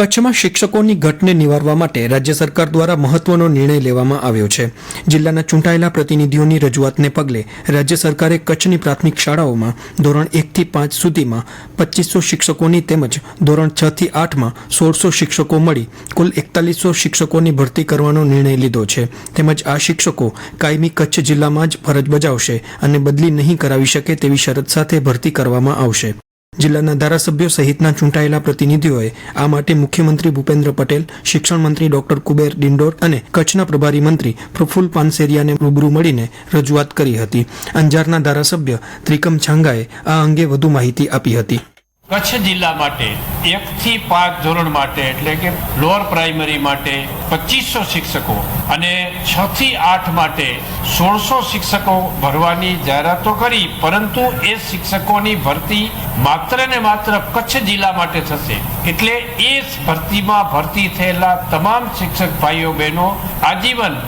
કચ્છમાં શિક્ષકોની ઘટને નિવારવા માટે રાજ્ય સરકાર દ્વારા મહત્વનો નિર્ણય લેવામાં આવ્યો છે. જિલ્લાના ચૂંટાયેલા પ્રતિનિધિઓની રજૂઆતને પગલે રાજ્ય સરકારે કચ્છની પ્રાથમિક શાળાઓમાં ધોરણ એકથી પાંચ સુધીમાં પચીસો શિક્ષકોની તેમજ ધોરણ છ થી આઠમાં સોળસો શિક્ષકો મળી કુલ એકતાલીસો શિક્ષકોની ભરતી કરવાનો નિર્ણય લીધો છે. તેમજ આ શિક્ષકો કાયમી કચ્છ જિલ્લામાં જ ફરજ બજાવશે અને બદલી નહીં કરાવી શકે તેવી શરત સાથે ભરતી કરવામાં આવશે. જિલ્લાના ધારાસભ્યો સહિતના ચૂંટાયેલા પ્રતિનિધિઓએ આ માટે મુખ્યમંત્રી ભૂપેન્દ્ર પટેલ, શિક્ષણ મંત્રી ડોક્ટર કુબેર ડિંડોર અને કચ્છના પ્રભારી મંત્રી પ્રફુલ પાનસેરિયાને રૂબરૂ મળીને રજૂઆત કરી હતી. અંજારના ધારાસભ્ય ત્રિકમ છાંગાએ આ અંગે વધુ માહિતી આપી હતી. કચ્છ જિલ્લા માટે એકથી પાંચ ધોરણ માટે એટલે કે લોઅર પ્રાઇમરી માટે પચીસો શિક્ષકો અને છ થી આઠ માટે સોળસો શિક્ષકો ભરવાની જાહેરાતો કરી, પરંતુ એ શિક્ષકોની ભરતી માત્ર ને માત્ર કચ્છ જિલ્લા માટે થશે. એટલે એ ભરતીમાં ભરતી થયેલા તમામ શિક્ષક ભાઈઓ બહેનો આજીવન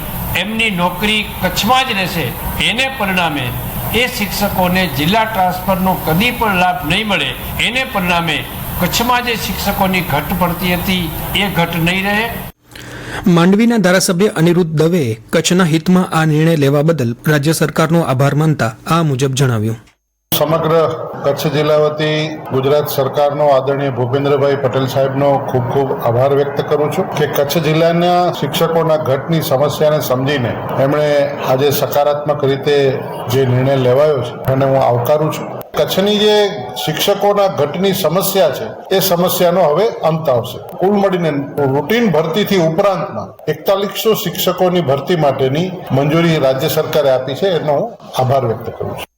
એમની નોકરી કચ્છમાં જ રહેશે. એને પરિણામે એ શિક્ષકોને જિલ્લા ટ્રાન્સફરનો કદી પણ લાભ નહીં મળે એને પરિણામે કચ્છમાં જે શિક્ષકોની ઘટ પડતી હતી એ ઘટ નહીં રહે. માંડવીના ધારાસભ્ય અનિરુદ્ધ દવેએ કચ્છના હિતમાં આ નિર્ણય લેવા બદલ રાજ્ય સરકારનો આભાર માનતા આ મુજબ જણાવ્યું. સમગ્ર કચ્છ જિલ્લા વતી ગુજરાત સરકારનો આદરણીય ભૂપેન્દ્રભાઈ પટેલ સાહેબનો ખૂબ ખૂબ આભાર વ્યક્ત કરું છું કે કચ્છ જિલ્લાના શિક્ષકોના ઘટની સમસ્યાને સમજીને એમણે આજે સકારાત્મક રીતે જે નિર્ણય લેવાયો છે એને હું આવકારું છું. કચ્છની જે શિક્ષકોના ઘટની સમસ્યા છે, એ સમસ્યાનો હવે અંત આવશે. કુલ મળીને રૂટીન ભરતીથી ઉપરાંતમાં એકતાલીસો શિક્ષકોની ભરતી માટેની મંજૂરી રાજ્ય સરકારે આપી છે, એનો હું આભાર વ્યક્ત કરું છું.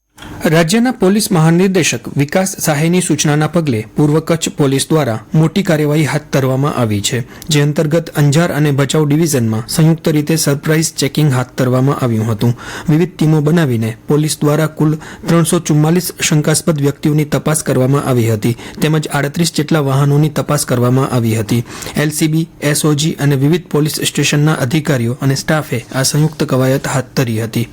રાજ્યના પોલીસ મહાનિર્દેશક વિકાસ સહાયની સૂચનાના પગલે પૂર્વ કચ્છ પોલીસ દ્વારા મોટી કાર્યવાહી હાથ ધરવામાં આવી છે, જે અંતર્ગત અંજાર અને ભચાઉ ડિવિઝનમાં સંયુક્ત રીતે સરપ્રાઇઝ ચેકિંગ હાથ ધરવામાં આવ્યું હતું. વિવિધ ટીમો બનાવીને પોલીસ દ્વારા કુલ ત્રણસો ચુમ્માલીસ શંકાસ્પદ વ્યક્તિઓની તપાસ કરવામાં આવી હતી, તેમજ આડત્રીસ જેટલા વાહનોની તપાસ કરવામાં આવી હતી. એલસીબી, એસઓજી અને વિવિધ પોલીસ સ્ટેશનના અધિકારીઓ અને સ્ટાફે આ સંયુક્ત કવાયત હાથ ધરી હતી.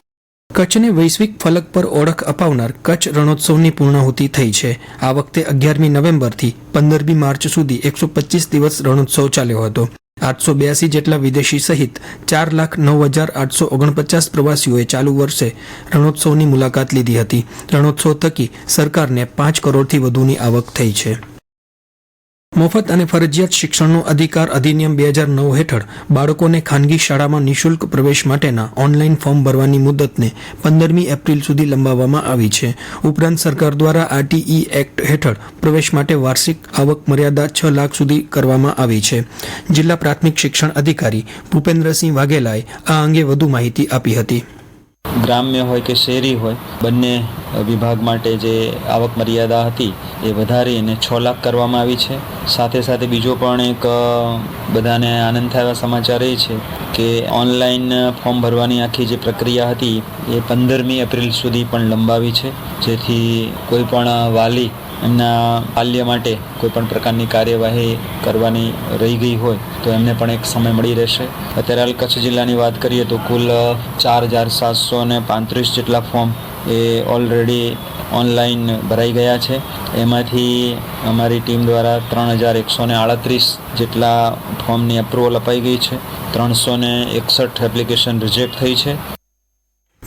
કચ્છને વૈશ્વિક ફલક પર ઓળખ અપાવનાર કચ્છ રણોત્સવની પૂર્ણાહુતિ થઈ છે. આ વખતે અગિયારમી નવેમ્બરથી પંદરમી માર્ચ સુધી એકસો પચીસ દિવસ રણોત્સવ ચાલ્યો હતો. આઠસો બ્યાસી જેટલા વિદેશી સહિત ચાર લાખ નવ હજાર આઠસો ઓગણપચાસ પ્રવાસીઓએ ચાલુ વર્ષે રણોત્સવની મુલાકાત લીધી હતી. રણોત્સવ થકી સરકારને પાંચ કરોડથી વધુની આવક થઈ છે. મફત અને ફરજિયાત શિક્ષણનો અધિકાર અધિનિયમ બે હજાર નવ હેઠળ બાળકોને ખાનગી શાળામાં નિઃશુલ્ક પ્રવેશ માટેના ઓનલાઈન ફોર્મ ભરવાની મુદતને પંદરમી એપ્રિલ સુધી લંબાવવામાં આવી છે. ઉપરાંત સરકાર દ્વારા આરટીઈ એક્ટ હેઠળ પ્રવેશ માટે વાર્ષિક આવક મર્યાદા છ લાખ સુધી કરવામાં આવી છે. જિલ્લા પ્રાથમિક શિક્ષણ અધિકારી ભૂપેન્દ્રસિંહ વાઘેલાએ આ અંગે વધુ માહિતી આપી હતી. ગ્રામ્ય હોય કે શહેરી હોય, બંને વિભાગ માટે જે આવક મર્યાદા હતી એ વધારીને છ લાખ કરવામાં આવી છે. સાથે સાથે બીજો પણ એક બધાને આનંદ થાય સમાચાર એ છે કે ઓનલાઈન ફોર્મ ભરવાની આખી જે પ્રક્રિયા હતી એ પંદરમી એપ્રિલ સુધી પણ લંબાવી છે. જેથી કોઈ પણ વાલી એમના બાલ્ય માટે કોઈ પણ પ્રકારની કાર્યવાહી કરવાની રહી ગઈ હોય તો એમને પણ એક સમય મળી રહેશે. અત્યારે હાલ કચ્છ જિલ્લાની વાત કરીએ તો કુલ ચાર હજાર સાતસો ને પાંત્રીસ જેટલા ફોર્મ એ ઓલરેડી ઓનલાઈન ભરાઈ ગયા છે. એમાંથી અમારી ટીમ દ્વારા ત્રણ હજાર એકસો ને આડત્રીસ જેટલા ફોર્મની અપ્રુવલ અપાઈ ગઈ છે. ત્રણસો ને એકસઠ એપ્લિકેશન રિજેક્ટ થઈ છે.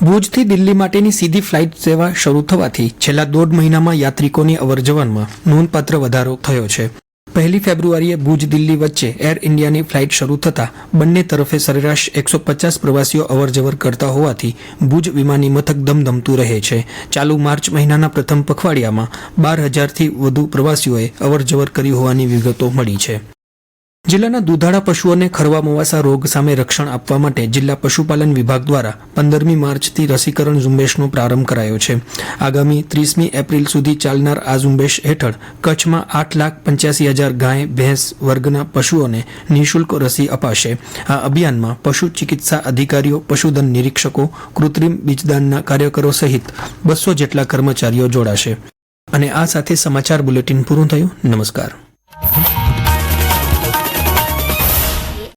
ભુજથી દિલ્હી માટેની સીધી ફ્લાઇટ સેવા શરૂ થવાથી છેલ્લા દોઢ મહિનામાં યાત્રિકોની અવરજવરમાં નોંધપાત્ર વધારો થયો છે. પહેલી ફેબ્રુઆરીએ ભુજ, દિલ્હી વચ્ચે એર ઇન્ડિયાની ફ્લાઇટ શરૂ થતાં બંને તરફે સરેરાશ એકસો પચાસ પ્રવાસીઓ અવરજવર કરતા હોવાથી ભુજ વિમાની મથક ધમધમતું રહે છે. ચાલુ માર્ચ મહિનાના પ્રથમ પખવાડિયામાં બાર હજારથી વધુ પ્રવાસીઓએ અવરજવર કરી હોવાની વિગતો મળી છે. જિલ્લાના દુધાળા પશુઓને ખરવા મોવાસા રોગ સામે રક્ષણ આપવા માટે જિલ્લા પશુપાલન વિભાગ દ્વારા પંદરમી માર્ચથી રસીકરણ ઝુંબેશનો પ્રારંભ કરાયો છે. આગામી ત્રીસમી એપ્રિલ સુધી ચાલનાર આ ઝુંબેશ હેઠળ કચ્છમાં આઠ લાખ પંચ્યાસી હજાર ગાય, ભેંસ વર્ગના પશુઓને નિઃશુલ્ક રસી અપાશે. આ અભિયાનમાં પશુ ચિકિત્સા અધિકારીઓ, પશુધન નિરીક્ષકો, કૃત્રિમ બીજદાનના કાર્યકરો સહિત બસો જેટલા કર્મચારીઓ જોડાશે. અને આ સાથે સમાચાર બુલેટિન પૂરું થયું. નમસ્કાર.